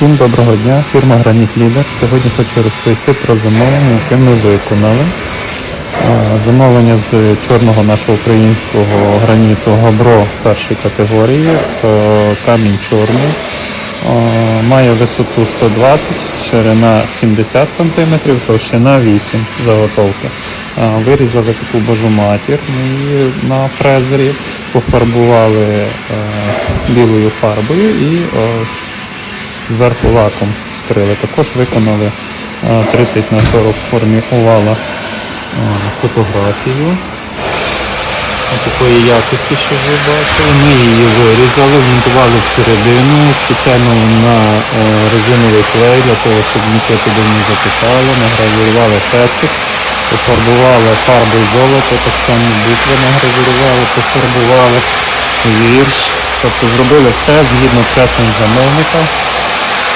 Всім доброго дня, фірма Граніт Лідер. Сьогодні хочу розповісти про замовлення, яке ми виконали. Замовлення з чорного нашого українського граніту Габро першої категорії. Е, Камінь чорний. Е, Має висоту 120, ширина 70 см, товщина 8 заготовки. Е, Вирізали таку божу матір на фрезері, пофарбували білою фарбою і зверху лаком скрили. Також виконали е, 30 на 40 в формі овала е, фотографію. Такої якості, що ви бачили. Ми її вирізали, вмонтували всередину спеціально на е, резиновий клей для того, щоб нічого туди не затикало, награвірували хрестик, пофарбували фарбою золото, так само букви награвірували, пофарбували вірш. Тобто зробили все згідно цехом замовника.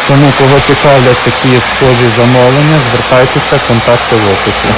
Тому кого цікавлять такі схожі замовлення, звертайтеся, контакти в описі.